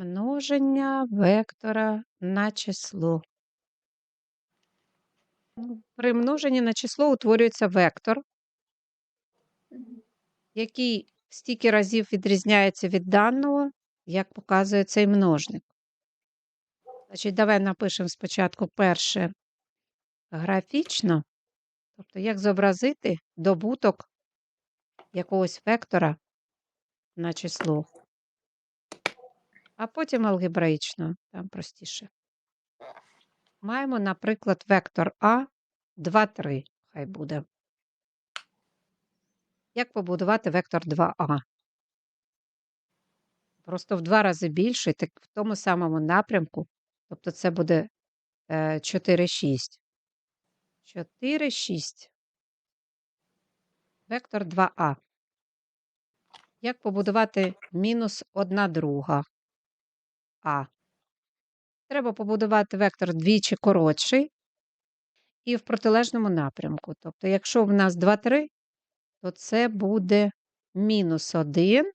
Множення вектора на число. При множенні на число утворюється вектор, який стільки разів відрізняється від даного, як показує цей множник. Значить, давай напишемо спочатку перше графічно, тобто як зобразити добуток якогось вектора на число, а потім алгебраїчно, там простіше. Маємо, наприклад, вектор А 2, 3, хай буде. Як побудувати вектор 2А? Просто в два рази більший, так в тому самому напрямку. Тобто це буде е, 4, 6. 4, 6. Вектор 2А. Як побудувати мінус 1 друга А? Треба побудувати вектор двічі коротший і в протилежному напрямку. Тобто, якщо в нас 2, 3, то це буде мінус 1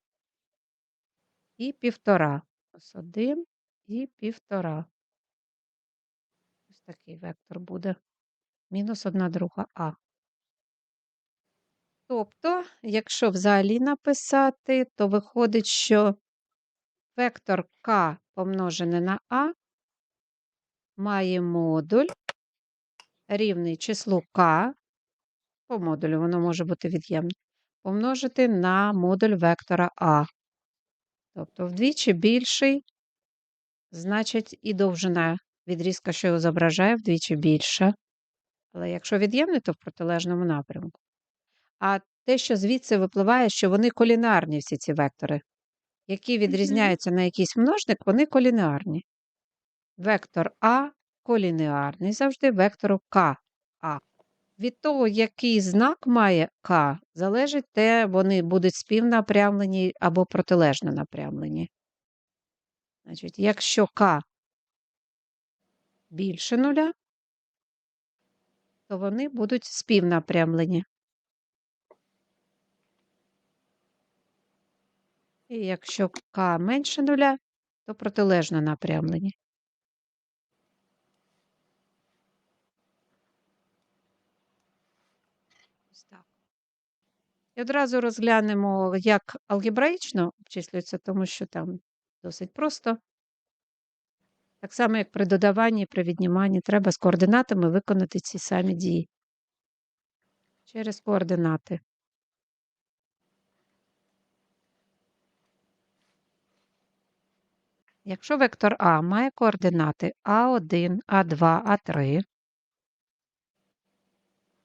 і півтора. Мінус 1 і півтора. Ось такий вектор буде. Мінус 1 друга А. Тобто, якщо взагалі написати, то виходить, що вектор К помножене на А має модуль рівний числу К, по модулю воно може бути від'ємне, помножити на модуль вектора А. Тобто вдвічі більший, значить і довжина відрізка, що його зображає, вдвічі більша. Але якщо від'ємне, то в протилежному напрямку. А те, що звідси випливає, що вони колінарні, всі ці вектори, які відрізняються на якийсь множник, вони колінарні. Вектор А колінеарний завжди вектору К. А. Від того, який знак має К, залежить те, вони будуть співнапрямлені або протилежно напрямлені. Значить, якщо К більше нуля, то вони будуть співнапрямлені. І якщо К менше нуля, то протилежно напрямлені. І одразу розглянемо, як алгебраїчно обчислюється, тому що там досить просто. Так само, як при додаванні при відніманні, треба з координатами виконати ці самі дії. Через координати. Якщо вектор А має координати А1, А2, А3,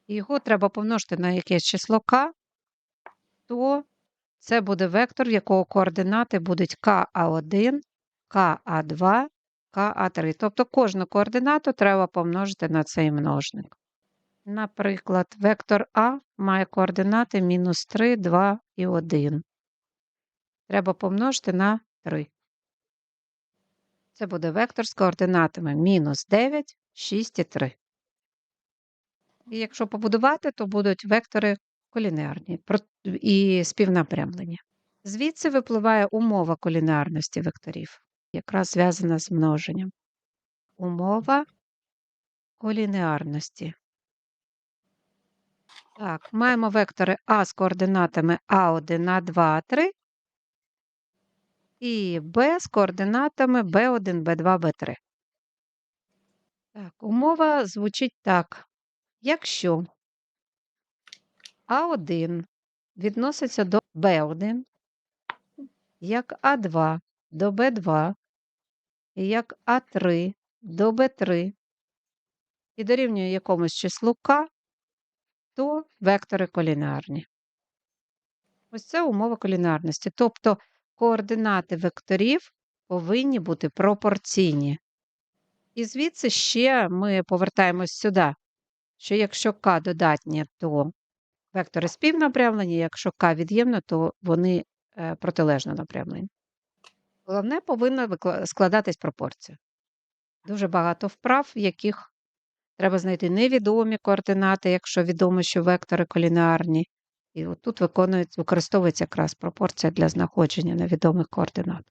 і його треба помножити на якесь число К, то це буде вектор, в якого координати будуть КА1, КА2, КА3. Тобто кожну координату треба помножити на цей множник. Наприклад, вектор А має координати мінус 3, 2 і 1. Треба помножити на 3. Це буде вектор з координатами мінус 9, 6 і 3. І якщо побудувати, то будуть вектори колінеарні і співнапрямлені. Звідси випливає умова колінеарності векторів, якраз зв'язана з множенням. Умова колінеарності. Так, маємо вектори А з координатами А1, А2, А3 і Б з координатами B1, B2, B3. Так, умова звучить так. Якщо А1 відноситься до Б1, як А2 до Б2, як А3 до Б3, і дорівнює якомусь числу К, то вектори колінарні. Ось це умова колінарності. Тобто координати векторів повинні бути пропорційні. І звідси ще ми повертаємось сюди, що якщо К додатнє, то вектори співнапрямлені, якщо К від'ємно, то вони е, протилежно напрямлені. Головне повинна складатись пропорція. Дуже багато вправ, в яких треба знайти невідомі координати, якщо відомо, що вектори колінарні. І от тут виконується, використовується якраз пропорція для знаходження невідомих координат.